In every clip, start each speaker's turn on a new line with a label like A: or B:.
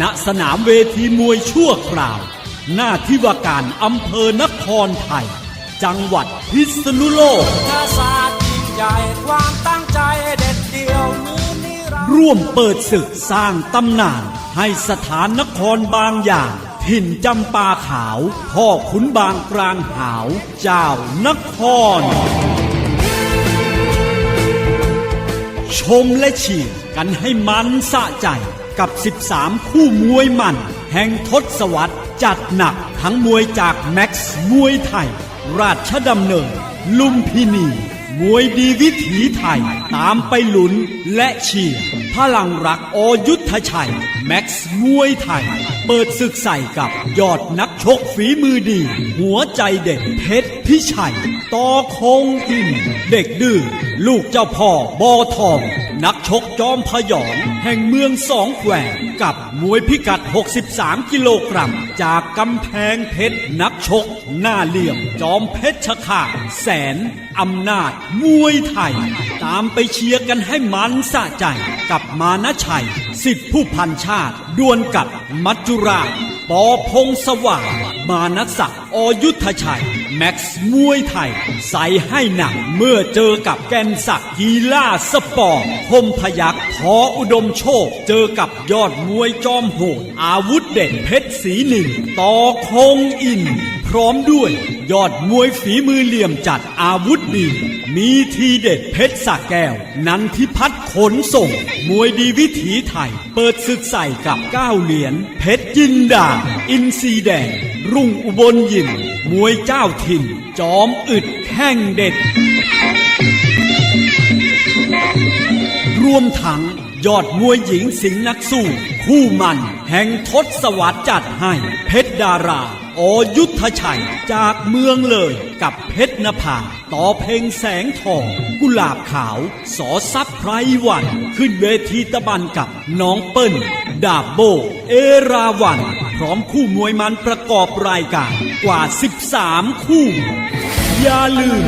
A: ณสนามเวทีมวยชั่วคราว หน้าที่ว่าการอำเภอนครไทย จังหวัดพิษณุโลก
B: ชาศาสตร์ยิ่งใหญ่ความตั้งใจเด็ดเดี่ยวมือนิรันดร์
A: ร่วมเปิดศึกสร้างตำนาน ให้สถานนครบางอย่าง ถิ่นจำปาขาว พ่อขุนบางกลางหาว เจ้านคร ชมและเชียร์กันให้มันสะใจ กับ 13 คู่มวยมัน แห่งทศวรรษจัดหนักทั้งมวยจากแม็กซ์มวยไทย ราชดำเนิน ลุมพินี มวยดีวิถีไทย ตามไปหลุนและเชียร์ พลังรักอยุทธชัย แม็กซ์มวยไทย เปิดศึกใส่กับยอดนักชกฝีมือดี หัวใจเด็ดเพชรพิชัยต่อคงอิน เด็กดื้อลูกเจ้าพ่อบอทอง นักชกจอมพยอง แห่งเมืองสองแควกับมวยพิกัด 63 กิโลกรัม จากกำแพงเพชร นักชก หน้าเหลี่ยม จอมเพชรชะขาแสนอำนาจมวยไทย ตามไปเชียร์กันให้มันสะใจกับมานะชัย สิทธิผู้พันชาติ ดวลกับมัจจุราชปอพงสว่าง มานัศักดิ์อยุทธชัย แม็กซ์มวยไทย ใส่ให้หนักเมื่อเจอกับแกนศักดิ์ฮีล่าสปอร์ตคมพยักษ์ทออุดมโชค เจอกับยอดมวยจอมโหด อาวุธเด็ดเพชรสีหนึ่งต่อคงอิน ร้อมด้วย ยอดมวยฝีมือเหลี่ยมจัดอาวุธดี มีทีเด็ดเพชรสาแก้ว นันทิพัฒน์ขนส่ง มวยดีวิถีไทย เปิดศึกใส่กับก้าวเหรียญเพชรยินดา อินซีแดง รุ่งอุบลยิมมวยเจ้าถิ่น จอมอึดแข้งเด็ด รวมทั้ง ยอดมวยหญิงสิงห์นักสู้ คู่มัน แห่งทศวรรษจัดให้ เพชรดารา อยุทธชัย จากเมืองเลย กับเพชรนภา ต่อเพลงแสงทอง กุหลาบขาว สอซับไพรวัน ขึ้นเวทีตะบันกับน้องเปิ้ล ดาบโบ เอราวัน พร้อมคู่มวยมันประกอบรายการกว่า 13 คู่ อย่าลืม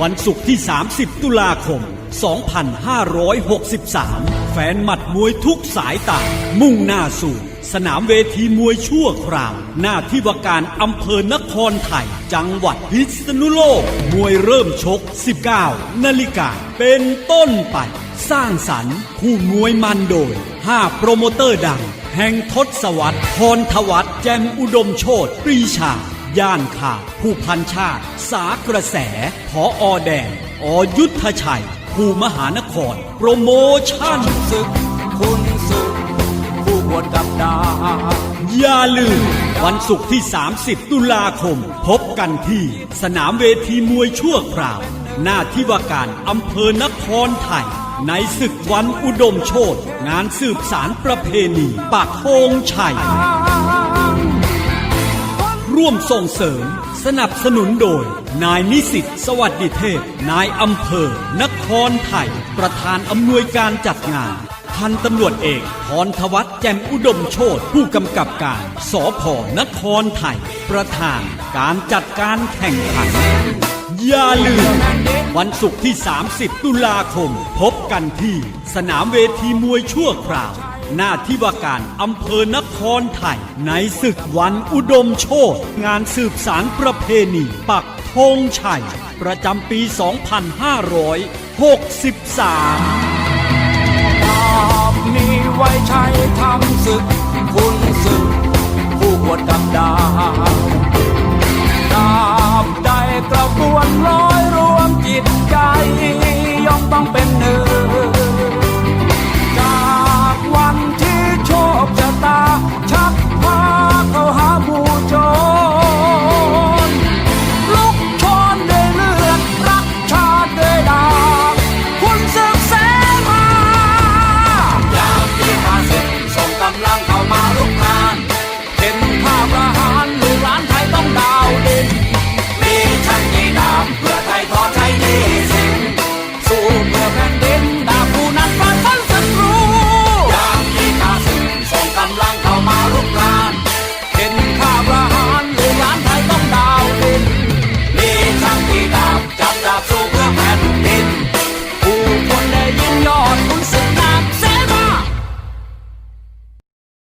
A: วันศุกร์ที่ 30 ตุลาคม 2563 แฟนหมัดมวยทุกสายต่างมุ่งหน้าสู่ สนามเวทีมวยชั่วคราว หน้าที่ว่าการอำเภอนครไทย จังหวัดพิษณุโลก มวยเริ่มชก 19 นาฬิกา เป็นต้นไป สร้างสรรค์คู่มวยมันโดย 5 โปรโมเตอร์ดัง แห่งทศวรรษพรทวัฒแจมอุดมโชตปรีชาย่านข่าวผู้พันชาติ สากระแส พออแดง อยุทธชัย ผู้มหานคร โปรโมชั่น
B: ศึก คุณศึกผู้บวชกับดา
A: อย่าลืม วันศุกร์ที่ 30 ตุลาคม พบกันที่ สนามเวทีมวยชั่วคราว หน้าที่ว่าการอำเภอนครไทย ในศึกวันอุดมโชตงานสืบสารประเพณีปากโทงชัย ร่วมส่งเสริม สนับสนุนโดย นายนิสิตสวัสดิเทพ นายอำเภอ นครไทย ประธานอำนวยการจัดงาน พันตำรวจเอกพรทวัฒน์แจ่มอุดมโชตผู้กำกับการ สพนครไทย ประธานการจัดการแข่งขัน อย่าลืม วันศุกร์ที่ 30 ตุลาคม พบกันที่ สนามเวทีมวยชั่วคราว หน้าที่ว่าการอำเภอนครไทย ในศึกวันอุดมโชตงานสืบสารประเพณี ปักธงชัย ประจำปี 2563